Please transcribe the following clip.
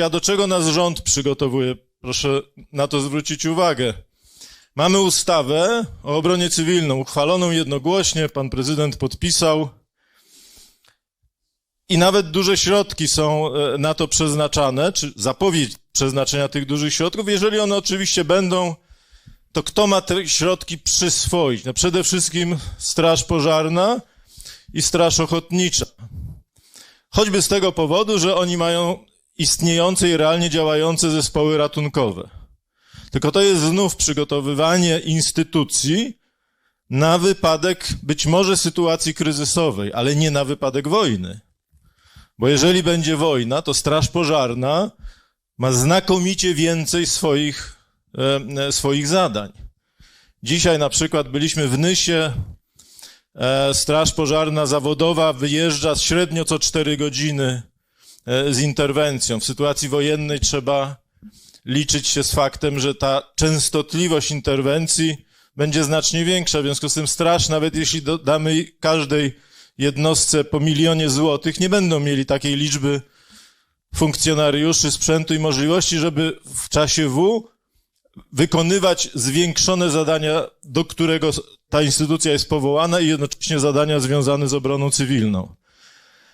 A do czego nas rząd przygotowuje? Proszę na to zwrócić uwagę. Mamy ustawę o obronie cywilną, uchwaloną jednogłośnie, pan prezydent podpisał. I nawet duże środki są e, na to przeznaczane, czy zapowiedź przeznaczenia tych dużych środków. Jeżeli one oczywiście będą, to kto ma te środki przyswoić? No przede wszystkim Straż Pożarna i Straż Ochotnicza. Choćby z tego powodu, że oni mają istniejące i realnie działające zespoły ratunkowe. Tylko to jest znów przygotowywanie instytucji na wypadek być może sytuacji kryzysowej, ale nie na wypadek wojny. Bo jeżeli będzie wojna, to Straż Pożarna ma znakomicie więcej swoich, e, swoich zadań. Dzisiaj na przykład byliśmy w Nysie, e, Straż Pożarna zawodowa wyjeżdża średnio co 4 godziny e, z interwencją. W sytuacji wojennej trzeba liczyć się z faktem, że ta częstotliwość interwencji będzie znacznie większa. W związku z tym straż, nawet jeśli damy każdej jednostce po milionie złotych, nie będą mieli takiej liczby funkcjonariuszy, sprzętu i możliwości, żeby w czasie W wykonywać zwiększone zadania, do którego ta instytucja jest powołana i jednocześnie zadania związane z obroną cywilną.